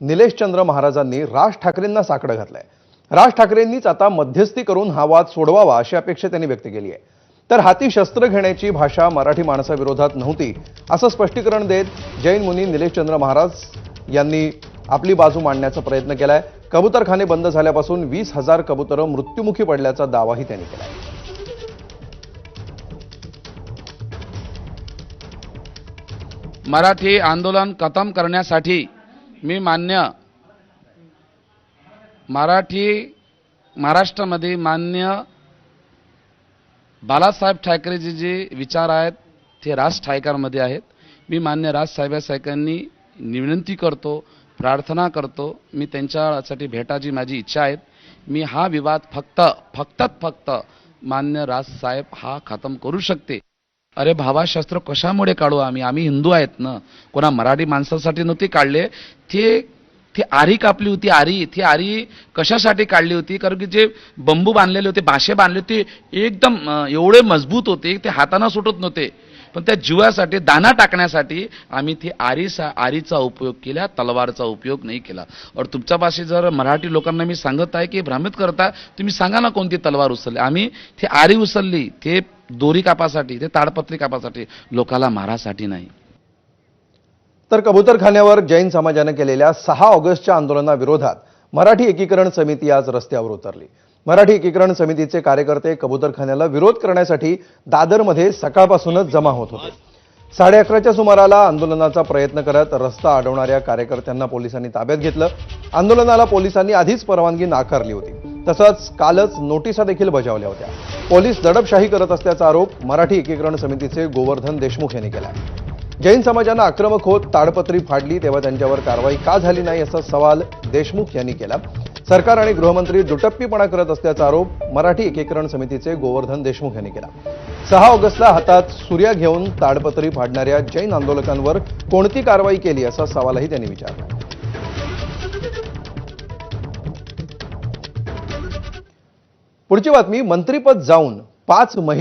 निलेशचंद्र महाराजांनी राज ठाकरेंना साकडं घातलंय. राज ठाकरेंनीच आता मध्यस्थी करून हा वाद सोडवावा अशी अपेक्षा त्यांनी व्यक्त केली आहे. तर हाती शस्त्र घेण्याची भाषा मराठी माणसाविरोधात नव्हती असं स्पष्टीकरण देत जैन मुनी निलेशचंद्र महाराज यांनी आपली बाजू मांडण्याचा प्रयत्न केलाय. कबुतरखाने बंद झाल्यापासून वीस हजार कबुतरं मृत्युमुखी पडल्याचा दावाही त्यांनी केलाय. मराठी आंदोलन खतम करण्यासाठी मी मान्य मराठी महाराष्ट्रामध्ये मान्य बाळासाहेब ठाकरेचे जे विचार आहेत ते राज ठाकरमध्ये आहेत. मी मान्य राज साहेबांनी विनंती करतो प्रार्थना करतो मी त्यांच्यासाठी भेटायची माझी इच्छा आहे. मी हा विवाद फक्त फक्तच फक्त मान्य राज साहेब हा खतम करू शकते. अरे भावा शस्त्र कशामुळे काढू आम्ही? आम्ही हिंदू आहेत ना. कोणा मराठी माणसासाठी नव्हते काढले. ते ती आरी कापली होती आरी. ती आरी कशासाठी काढली होती? कारण की जे बंबू बांधलेले होते भाषे बांधले होते एकदम एवढे मजबूत होते ते हाताना सुटत नव्हते. पण त्या जीवासाठी दाना टाकण्यासाठी आम्ही ती आरीसा आरीचा उपयोग केला तलवारचा उपयोग नाही केला. और तुमच्या भाषेत जर मराठी लोकांना मी सांगत आहे की भ्रमित करता तुम्ही सांगा ना कोणती तलवार उचलली. आम्ही ती आरी उचलली. ते दोरी कापासाठी ते ताडपत्री कापासाठी लोकाला मारासाठी नाही. तर कबुतरखान्यावर जैन समाजानं केलेल्या सहा ऑगस्टच्या आंदोलनाविरोधात मराठी एकीकरण समिती आज रस्त्यावर उतरली. मराठी एकीकरण समितीचे कार्यकर्ते कबुतरखान्याला विरोध करण्यासाठी दादरमध्ये सकाळपासूनच जमा होत होते. साडे अकराच्या सुमाराला आंदोलनाचा प्रयत्न करत रस्ता अडवणाऱ्या कार्यकर्त्यांना पोलिसांनी ताब्यात घेतलं. आंदोलनाला पोलिसांनी आधीच परवानगी नाकारली होती. तसंच कालच नोटिसा देखील बजावल्या होत्या. पोलीस दडपशाही करत असल्याचा आरोप मराठी एकीकरण समितीचे गोवर्धन देशमुख यांनी केला जैन समाजानं आक्रमक होत ताडपत्री फाडली तेव्हा त्यांच्यावर कारवाई का झाली नाही असा सवाल देशमुख यांनी केला. सरकार आणि गृहमंत्री दुटप्पीपणा करत असल्याचा आरोप मराठी एकीकरण समितीचे गोवर्धन देशमुख यांनी केला. सहा ऑगस्टला हातात सूर्या घेऊन ताडपत्री फाडणाऱ्या जैन आंदोलकांवर कोणती कारवाई केली असा सवालही त्यांनी विचारला. पुढची बातमी मंत्रीपद जाऊन पाच महिने